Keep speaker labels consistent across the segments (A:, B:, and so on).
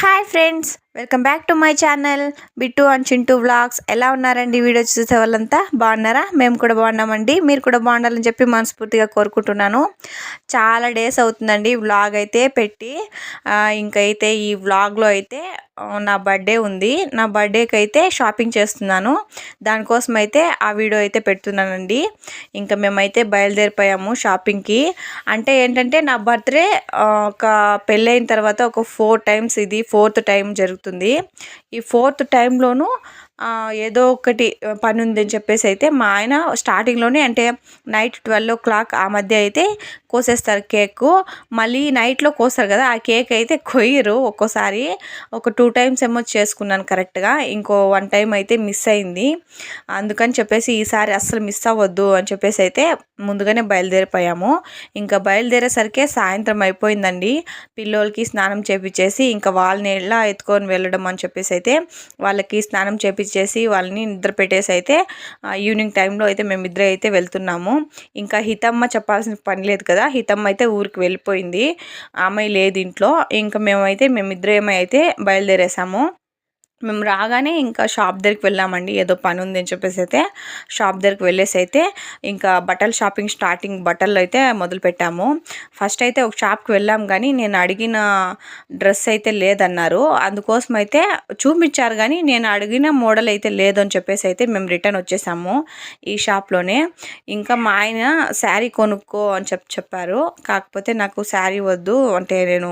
A: Hi friends welcome back to my channel. Bittu and Chintu vlogs. ఎలా ఉన్నారండి video చూసే వాళ్ళంతా? బాగున్నారా? మేము కూడా బాగున్నామండి. మీరు కూడా బాగుండాలని చెప్పి మనస్ఫూర్తిగా కోరుకుంటున్నాను. చాలా డేస్ అవుతుందండి వ్లాగ్ అయితే పెట్టి. ఇంకైతే ఈ వ్లాగ్లో అయితే నా బర్త్డే ఉంది. నా బర్త్డేకి అయితే షాపింగ్ చేస్తున్నాను. దానికోసం అయితే ఆ వీడియో అయితే పెడుతున్నానండి. ఇంకా మేమైతే బయలుదేరిపోయాము షాపింగ్కి. అంటే ఏంటంటే నా బర్త్డే ఒక పెళ్ళైన తర్వాత ఒక ఫోర్ టైమ్స్ ఇది ఫోర్త్ టైం జరుగుతుంది. దొరుకుతుంది ఈ ఫోర్త్ టైంలోనూ ఏదో ఒకటి పని ఉందని చెప్పేసి అయితే మా ఆయన స్టార్టింగ్లోనే అంటే నైట్ ట్వెల్వ్ ఓ క్లాక్ ఆ మధ్య అయితే కోసేస్తారు కేక్. మళ్ళీ నైట్లో కోస్తారు కదా ఆ కేక్ అయితే కొయ్యరు ఒక్కోసారి. ఒక టూ టైమ్స్ ఏమో చేసుకున్నాను కరెక్ట్గా ఇంకో వన్ టైం అయితే మిస్ అయింది. అందుకని చెప్పేసి ఈసారి అస్సలు మిస్ అవ్వద్దు అని చెప్పేసి అయితే ముందుగానే బయలుదేరిపోయాము. ఇంకా బయలుదేరేసరికి సాయంత్రం అయిపోయిందండి. పిల్లోలకి స్నానం చేపించేసి ఇంకా వాళ్ళని ఎలా ఎత్తుకొని వెళ్ళడం అని చెప్పేసి అయితే వాళ్ళకి స్నానం చేసి వాళ్ళని నిద్ర పెట్టేసి అయితే ఈవినింగ్ టైంలో అయితే మేమిద్దరే అయితే వెళ్తున్నాము. ఇంకా హితమ్మ చెప్పాల్సిన పని లేదు కదా హితమ్మ అయితే ఊరికి వెళ్ళిపోయింది. ఆమె లేదు ఇంట్లో. ఇంకా మేమైతే మేమిద్దరేమో అయితే బయలుదేరేసాము. మేము రాగానే ఇంకా షాప్ దగ్గరికి వెళ్ళామండి. ఏదో పని ఉంది అని చెప్పేసి అయితే షాప్ దగ్గరికి వెళ్ళేసి అయితే ఇంకా బట్టల షాపింగ్ స్టార్టింగ్ బట్టలు అయితే మొదలు పెట్టాము. ఫస్ట్ అయితే ఒక షాప్కి వెళ్ళాం కానీ నేను అడిగిన డ్రెస్ అయితే లేదన్నారు. అందుకోసం అయితే చూపించారు కానీ నేను అడిగిన మోడల్ అయితే లేదని చెప్పేసి అయితే మేము రిటర్న్ వచ్చేసాము ఈ షాప్లోనే. ఇంకా మా ఆయన శారీ కొనుక్కో అని చెప్పి చెప్పారు. కాకపోతే నాకు శారీ వద్దు. అంటే నేను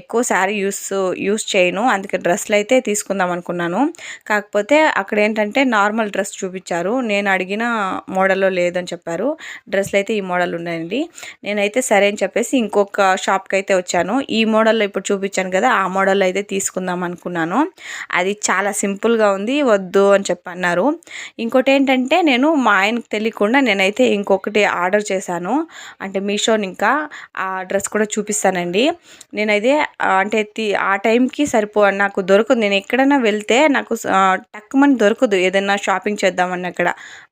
A: ఎక్కువ శారీ యూస్ యూస్ చేయను. అందుకే డ్రెస్సులు అయితే తీసుకుందాం అనుకున్నాను. కాకపోతే అక్కడ ఏంటంటే నార్మల్ డ్రెస్ చూపించారు. నేను అడిగిన మోడల్లో లేదని చెప్పారు. డ్రెస్లు అయితే ఈ మోడల్ ఉన్నాయండి నేనైతే సరే అని చెప్పేసి ఇంకొక షాప్కి అయితే వచ్చాను. ఈ మోడల్లో ఇప్పుడు చూపించాను కదా ఆ మోడల్ అయితే తీసుకుందాం అనుకున్నాను. అది చాలా సింపుల్గా ఉంది వద్దు అని చెప్పి అన్నారు ఇంకోటి ఏంటంటే నేను మా ఆయనకు తెలియకుండా నేనైతే ఇంకొకటి ఆర్డర్ చేశాను. అంటే మీషోని ఇంకా ఆ డ్రెస్ కూడా చూపిస్తానండి. నేనైతే అంటే తి- ఆ టైంకి సరిపో నాకు దొరకదు. నేను ఎక్కడైనా వెళ్తే నాకు టక్కుమని దొరకదు ఏదైనా షాపింగ్ చేద్దామని అక్కడ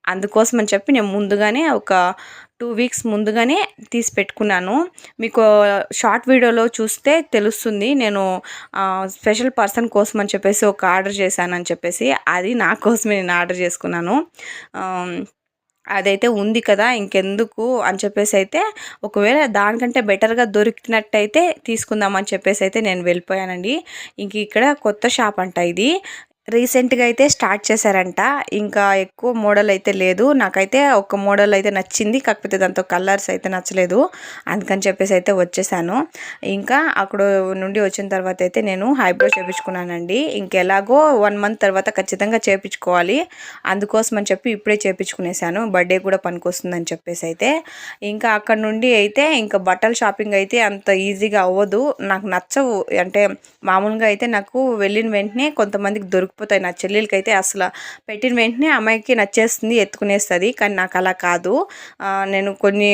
A: అందుకోసం అని చెప్పి నేను ముందుగానే ఒక టూ వీక్స్ ముందుగానే తీసి పెట్టుకున్నాను. మీకు షార్ట్ వీడియోలో చూస్తే తెలుస్తుంది నేను స్పెషల్ పర్సన్ కోసం అని చెప్పేసి ఒక ఆర్డర్ చేశానని చెప్పేసి. అది నా కోసమే నేను ఆర్డర్ చేసుకున్నాను. అదైతే ఉంది కదా ఇంకెందుకు అని చెప్పేసి అయితే ఒకవేళ దానికంటే బెటర్గా దొరికినట్టయితే తీసుకుందామని చెప్పేసి అయితే నేను వెళ్ళిపోయానండి. ఇంక ఇక్కడ కొత్త షాప్ అంట ఇది. రీసెంట్గా అయితే స్టార్ట్ చేశారంట. ఇంకా ఎక్కువ మోడల్ అయితే లేదు. నాకైతే ఒక మోడల్ అయితే నచ్చింది. కాకపోతే దాంతో కలర్స్ అయితే నచ్చలేదు. అందుకని చెప్పేసి అయితే వచ్చేసాను. ఇంకా అక్కడ నుండి వచ్చిన తర్వాత అయితే నేను హైబ్రో చేపించుకున్నానండి. ఇంకెలాగో వన్ మంత్ తర్వాత ఖచ్చితంగా చేపించుకోవాలి. అందుకోసం అని చెప్పి ఇప్పుడే చేపించుకునేసాను. బర్త్డే కూడా పనికొస్తుందని చెప్పేసి అయితే. ఇంకా అక్కడ నుండి అయితే ఇంకా బట్టల షాపింగ్ అయితే అంత ఈజీగా అవ్వదు. నాకు నచ్చవు. అంటే మామూలుగా అయితే నాకు వెళ్ళిన వెంటనే కొంతమందికి దొరుకు లేకపోతే నా చెల్లెలకి అయితే అసలు పెట్టిన వెంటనే అమ్మాయికి నచ్చేస్తుంది ఎత్తుకునేస్తుంది. కానీ నాకు అలా కాదు. నేను కొన్ని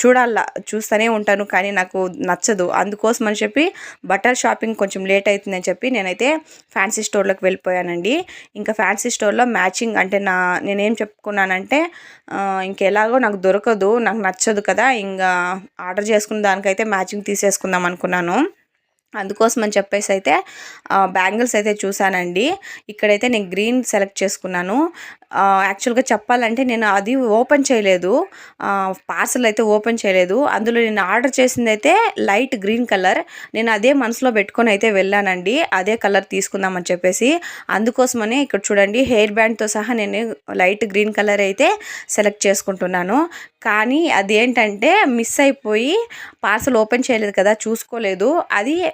A: చూడాల చూస్తూనే ఉంటాను కానీ నాకు నచ్చదు. అందుకోసం అని చెప్పి బట్టల షాపింగ్ కొంచెం లేట్ అవుతుందని చెప్పి నేనైతే ఫ్యాన్సీ స్టోర్లోకి వెళ్ళిపోయానండి. ఇంకా ఫ్యాన్సీ స్టోర్లో మ్యాచింగ్ అంటే నా నేనేం చెప్పుకున్నానంటే ఇంకెలాగో నాకు దొరకదు నాకు నచ్చదు కదా ఇంకా ఆర్డర్ చేసుకున్న దానికైతే మ్యాచింగ్ తీసేసుకుందాం అనుకున్నాను. అందుకోసం అని చెప్పేసి అయితే బ్యాంగిల్స్ అయితే చూశానండి. ఇక్కడైతే నేను గ్రీన్ సెలెక్ట్ చేసుకున్నాను. యాక్చువల్గా చెప్పాలంటే నేను అది ఓపెన్ చేయలేదు. పార్సల్ అయితే ఓపెన్ చేయలేదు. అందులో నేను ఆర్డర్ చేసింది అయితే లైట్ గ్రీన్ కలర్. నేను అదే మనసులో పెట్టుకొని అయితే వెళ్ళానండి. అదే కలర్ తీసుకుందామని చెప్పేసి. అందుకోసమనే ఇక్కడ చూడండి హెయిర్ బ్యాండ్తో సహా నేను లైట్ గ్రీన్ కలర్ అయితే సెలెక్ట్ చేసుకుంటున్నాను. కానీ అదేంటంటే మిస్ అయిపోయి పార్సల్ ఓపెన్ చేయలేదు కదా చూసుకోలేదు. అది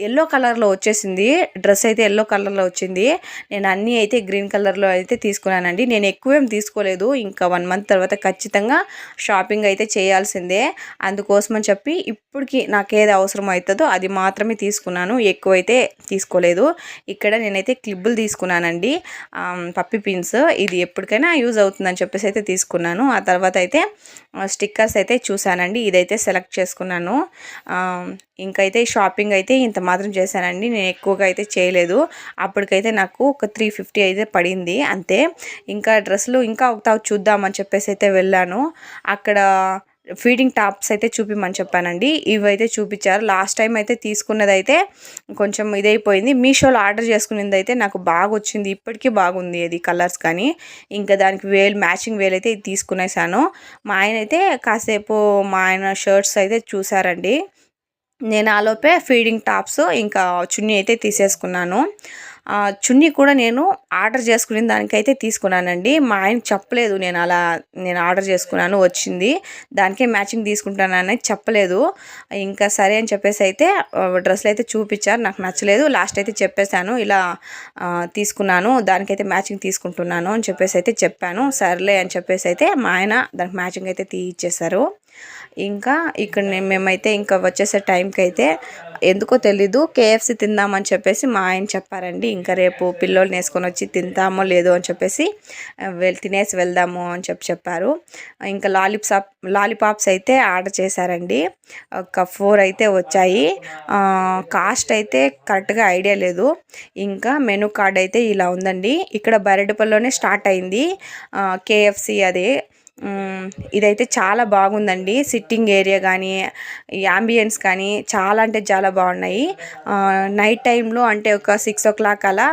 A: ఎల్లో కలర్లో వచ్చేసింది. డ్రెస్ అయితే ఎల్లో కలర్లో వచ్చింది. నేను అన్నీ అయితే గ్రీన్ కలర్లో అయితే తీసుకున్నానండి. నేను ఎక్కువేం తీసుకోలేదు. ఇంకా వన్ మంత్ తర్వాత ఖచ్చితంగా షాపింగ్ అయితే చేయాల్సిందే. అందుకోసమని చెప్పి ఇప్పటికి నాకు ఏది అవసరం అవుతుందో అది మాత్రమే తీసుకున్నాను. ఎక్కువైతే తీసుకోలేదు. ఇక్కడ నేనైతే క్లిబ్బులు తీసుకున్నానండి. Puppy pins. ఇది ఎప్పటికైనా యూజ్ అవుతుందని చెప్పేసి అయితే తీసుకున్నాను. ఆ తర్వాత అయితే స్టిక్కర్స్ అయితే చూశానండి. ఇదైతే సెలెక్ట్ చేసుకున్నాను. ఇంకైతే షాపింగ్ అయితే ఇంత మాత్రం చేశానండి. నేను ఎక్కువగా అయితే చేయలేదు. అప్పటికైతే నాకు ఒక త్రీ ఫిఫ్టీ అయితే పడింది. అంతే. ఇంకా డ్రెస్సులు ఇంకా ఒక చూద్దామని చెప్పేసి అయితే వెళ్ళాను. అక్కడ ఫీడింగ్ టాప్స్ అయితే చూపిమని చెప్పానండి. ఇవైతే చూపించారు. లాస్ట్ టైం అయితే తీసుకున్నది అయితే కొంచెం ఇదైపోయింది. మీషోలో ఆర్డర్ చేసుకునేది అయితే నాకు బాగా వచ్చింది ఇప్పటికీ బాగుంది అది కలర్స్ కానీ. ఇంకా దానికి వేలు మ్యాచింగ్ వేలు అయితే తీసుకునేసాను. మా ఆయన అయితే కాసేపు మా ఆయన షర్ట్స్ అయితే చూసారండి. నేను ఆలోపే ఫీడింగ్ టాప్స్ ఇంకా చున్నీ అయితే తీసేసుకున్నాను. చున్నీ కూడా నేను ఆర్డర్ చేసుకునే దానికైతే తీసుకున్నానండి. మా ఆయన చెప్పలేదు నేను అలా నేను ఆర్డర్ చేసుకున్నాను వచ్చింది. దానికే మ్యాచింగ్ తీసుకుంటానని చెప్పలేదు. ఇంకా సరే అని చెప్పేసి అయితే డ్రెస్సులు అయితే చూపించారు. నాకు నచ్చలేదు. లాస్ట్ అయితే చెప్పేశాను. ఇలా తీసుకున్నాను. దానికైతే మ్యాచింగ్ తీసుకుంటున్నాను అని చెప్పేసి అయితే చెప్పాను. సర్లే అని చెప్పేసి అయితే మా ఆయన దానికి మ్యాచింగ్ అయితే తీయించేశారు ఇంకా ఇక్కడ మేమైతే ఇంకా వచ్చేసే టైంకి అయితే ఎందుకో తెలీదు కేఎఫ్సి తిందామని చెప్పేసి మా ఆయన చెప్పారండి ఇంకా రేపు పిల్లోల్ని వేసుకొని వచ్చి తింటామో లేదో అని చెప్పేసి వెళ్ తినేసి వెళ్దాము అని చెప్పి చెప్పారు. ఇంకా లాలీపాప్ లాలీపాప్స్ అయితే ఆర్డర్ చేశారండి. ఒక ఫోర్ అయితే వచ్చాయి. కాస్ట్ అయితే కరెక్ట్గా ఐడియా లేదు. ఇంకా మెనూ కార్డ్ అయితే ఇలా ఉందండి. ఇక్కడ బరెడపల్లిలోనే స్టార్ట్ అయింది. కేఎఫ్సి అది ఇదైతే చాలా బాగుందండి. సిట్టింగ్ ఏరియా కానీ యాంబియన్స్ కానీ చాలా అంటే చాలా బాగున్నాయి. నైట్ టైంలో అంటే ఒక సిక్స్ ఓ క్లాక్ అలా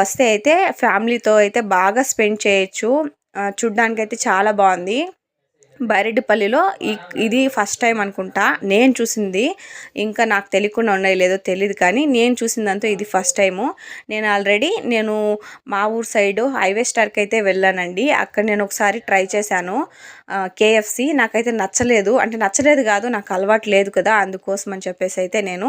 A: వస్తే అయితే ఫ్యామిలీతో అయితే బాగా స్పెండ్ చేయొచ్చు. చూడ్డానికైతే అయితే చాలా బాగుంది. బైరెడ్డిపల్లిలో ఇది ఫస్ట్ టైం అనుకుంటా. నేను చూసింది. ఇంకా నాకు తెలియకుండా ఉన్నాయి లేదో తెలియదు కానీ నేను చూసిందంతా ఇది ఫస్ట్ టైము. నేను ఆల్రెడీ నేను మా ఊరు సైడ్ హైవే స్టార్కి అయితే వెళ్ళానండి. అక్కడ నేను ఒకసారి ట్రై చేశాను. కేఎఫ్సి నాకైతే నచ్చలేదు. అంటే నచ్చలేదు కాదు నాకు అలవాటు లేదు కదా అందుకోసం అని చెప్పేసి అయితే నేను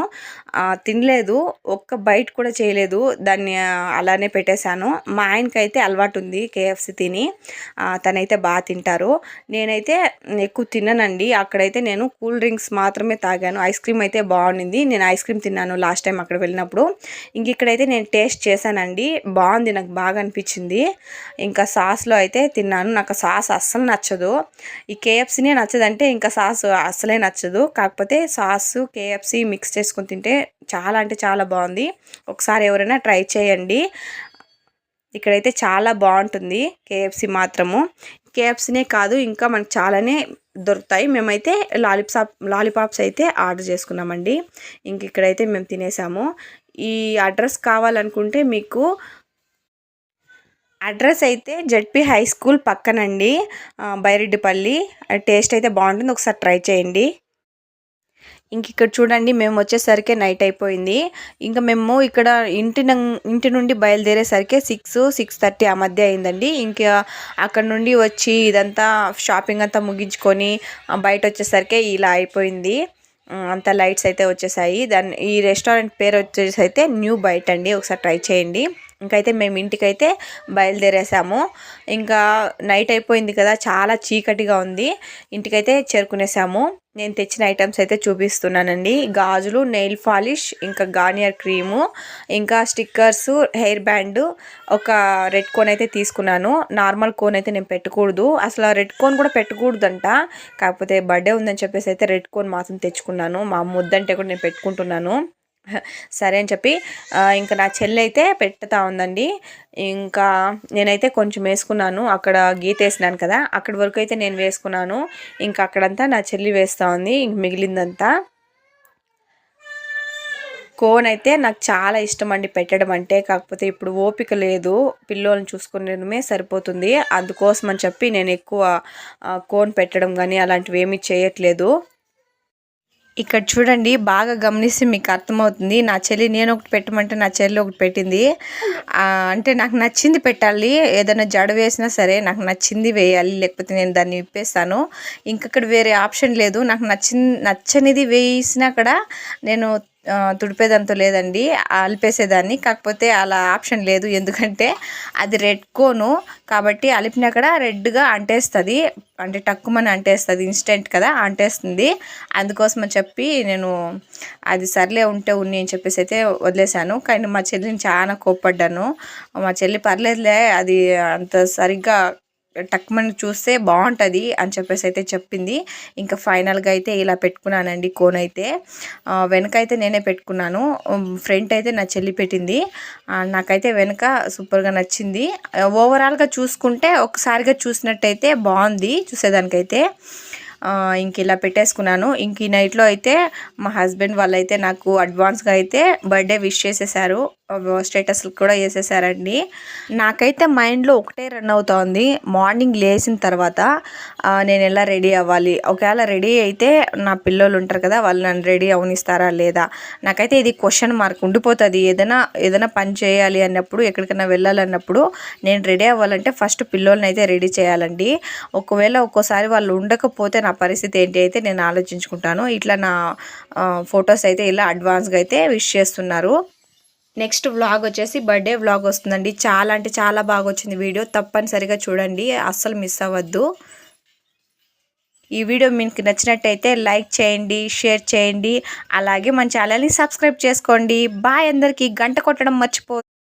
A: తినలేదు. ఒక్క బయట కూడా చేయలేదు. దాన్ని అలానే పెట్టేశాను. మా ఆయనకైతే అలవాటు ఉంది కేఎఫ్సి తిని తనైతే బాగా తింటారు. నేనైతే ఎక్కువ తిననండి. అక్కడైతే నేను కూల్ డ్రింక్స్ మాత్రమే తాగాను. ఐస్ క్రీమ్ అయితే బాగుండింది. నేను ఐస్ క్రీమ్ తిన్నాను లాస్ట్ టైం అక్కడ వెళ్ళినప్పుడు. ఇంక ఇక్కడైతే నేను టేస్ట్ చేశానండి. బాగుంది నాకు బాగా అనిపించింది. ఇంకా సాస్లో అయితే తిన్నాను. నాకు సాస్ అస్సలు నచ్చదు. ఈ కేఎఫ్సీనే నచ్చదంటే ఇంకా సాస్ అసలే నచ్చదు. కాకపోతే సాస్ కేఎఫ్సీ మిక్స్ చేసుకొని తింటే చాలా అంటే చాలా బాగుంది. ఒకసారి ఎవరైనా ట్రై చేయండి. ఇక్కడైతే చాలా బాగుంటుంది కేఎఫ్సీ మాత్రము. కేఎఫ్సీనే కాదు ఇంకా మనకు చాలానే దొరుకుతాయి. మేమైతే లాలీపాప్ లాలీపాప్స్ అయితే ఆర్డర్ చేసుకున్నామండి. ఇంక ఇక్కడైతే మేము తినేసాము. ఈ అడ్రస్ కావాలనుకుంటే మీకు అడ్రస్ అయితే జడ్పీ హై స్కూల్ పక్కనండి బైరెడ్డిపల్లి. టేస్ట్ అయితే బాగుంటుంది. ఒకసారి ట్రై చేయండి. ఇంక ఇక్కడ చూడండి మేము వచ్చేసరికి నైట్ అయిపోయింది. ఇంకా మేము ఇక్కడ ఇంటి ఇంటి నుండి బయలుదేరేసరికి సిక్స్ సిక్స్ థర్టీ ఆ మధ్య అయిందండి. ఇంకా అక్కడ నుండి వచ్చి ఇదంతా షాపింగ్ అంతా ముగించుకొని బయట వచ్చేసరికి ఇలా అయిపోయింది. అంత లైట్స్ అయితే వచ్చేసాయి. దాని ఈ రెస్టారెంట్ పేరు వచ్చేసి అయితే న్యూ బైట్ అండి. ఒకసారి ట్రై చేయండి. ఇంకైతే మేము ఇంటికైతే బయలుదేరేసాము. ఇంకా నైట్ అయిపోయింది కదా చాలా చీకటిగా ఉంది. ఇంటికైతే చేరుకునేసాము. నేను తెచ్చిన ఐటమ్స్ అయితే చూపిస్తున్నానండి. గాజులు నెయిల్ పాలిష్ ఇంకా గార్నియర్ క్రీము ఇంకా స్టిక్కర్స్ హెయిర్ బ్యాండ్ ఒక రెడ్ కోన్ అయితే తీసుకున్నాను. నార్మల్ కోన్ అయితే నేను పెట్టకూడదు. అసలు రెడ్ కోన్ కూడా పెట్టకూడదంట. కాకపోతే బర్త్డే ఉందని చెప్పేసి అయితే రెడ్ కోన్ మాత్రం తెచ్చుకున్నాను. మా ముద్దంటే కూడా నేను పెట్టుకుంటున్నాను. సరే అని చెప్పి ఇంకా నా చెల్లి అయితే పెట్టుతా ఉందండి. ఇంకా నేనైతే కొంచెం వేసుకున్నాను. అక్కడ గీత వేసినాను కదా అక్కడి వరకు అయితే నేను వేసుకున్నాను. ఇంకా అక్కడంతా నా చెల్లి వేస్తూ ఉంది ఇంక మిగిలిందంతా. కోన్ అయితే నాకు చాలా ఇష్టం అండి పెట్టడం అంటే కాకపోతే ఇప్పుడు ఓపిక లేదు. పిల్లోని చూసుకునేమే సరిపోతుంది. అందుకోసం అని చెప్పి నేను ఎక్కువ కోన్ పెట్టడం కానీ అలాంటివి ఏమీ చేయట్లేదు. ఇక్కడ చూడండి బాగా గమనిస్తే మీకు అర్థమవుతుంది. నా చెల్లి నేను ఒకటి పెట్టమంటే నా చెల్లి ఒకటి పెట్టింది. అంటే నాకు నచ్చింది పెట్టాలి. ఏదైనా జడ వేసినా సరే నాకు నచ్చింది వేయాలి. లేకపోతే నేను దాన్ని విప్పేస్తాను. ఇంకక్కడ వేరే ఆప్షన్ లేదు. నాకు నచ్చింది నచ్చనిది వేసినా కూడా నేను తుడిపేదంతో లేదండి అలిపేసేదాన్ని. కాకపోతే అలా ఆప్షన్ లేదు ఎందుకంటే అది రెడ్ కోను. కాబట్టి అలిపినా కూడా రెడ్గా అంటేస్తుంది. అంటే టక్కుమని అంటేస్తుంది ఇన్స్టెంట్ కదా అంటేస్తుంది. అందుకోసం అని చెప్పి నేను అది సర్లే ఉంటే ఉన్ని అని చెప్పేసి అయితే వదిలేశాను. కానీ మా చెల్లిని చాలా కోప్పడ్డాను. మా చెల్లి పర్లేదులే అది అంత సరిగ్గా టక్మని చూస్తే బాగుంటుంది అని చెప్పేసి అయితే చెప్పింది. ఇంకా ఫైనల్గా అయితే ఇలా పెట్టుకున్నానండి కోన్ అయితే. వెనక అయితే నేనే పెట్టుకున్నాను. ఫ్రంట్ అయితే నా చెల్లి పెట్టింది. నాకైతే వెనక సూపర్గా నచ్చింది. ఓవరాల్గా చూసుకుంటే ఒకసారిగా చూసినట్టయితే బాగుంది చూసేదానికైతే. ఇంక ఇలా పెట్టేసుకున్నాను. ఇంక ఈ నైట్లో అయితే మా హస్బెండ్ వాళ్ళైతే నాకు అడ్వాన్స్గా అయితే బర్త్డే విష్ చేసేసారు. స్టేటస్లు కూడా వేసేసారండి. నాకైతే మైండ్లో ఒకటే రన్ అవుతోంది. మార్నింగ్ లేచిన తర్వాత నేను ఎలా రెడీ అవ్వాలి? ఒకవేళ రెడీ అయితే నా పిల్లలు ఉంటారు కదా వాళ్ళు నన్ను రెడీ అవనిస్తారా లేదా? నాకైతే ఇది క్వశ్చన్ మార్క్ ఉండిపోతుంది. ఏదైనా ఏదైనా పని చేయాలి అన్నప్పుడు ఎక్కడికైనా వెళ్ళాలన్నప్పుడు నేను రెడీ అవ్వాలంటే ఫస్ట్ పిల్లోల్ని అయితే రెడీ చేయాలండి. ఒకవేళ ఒక్కోసారి వాళ్ళు ఉండకపోతే నా పరిస్థితి ఏంటి అయితే నేను ఆలోచించుకుంటాను. ఇట్లా నా ఫొటోస్ అయితే ఇలా అడ్వాన్స్గా అయితే విష్ చేస్తున్నారు. నెక్స్ట్ వ్లాగ్ వచ్చేసి బర్త్డే వ్లాగ్ వస్తుందండి. చాలా అంటే చాలా బాగా వచ్చింది వీడియో. తప్పనిసరిగా చూడండి. అస్సలు మిస్ అవ్వద్దు. ఈ వీడియో మీకు నచ్చినట్టయితే లైక్ చేయండి షేర్ చేయండి. అలాగే మన ఛానల్ని సబ్స్క్రైబ్ చేసుకోండి. బాయ్ అందరికీ. గంట కొట్టడం మర్చిపో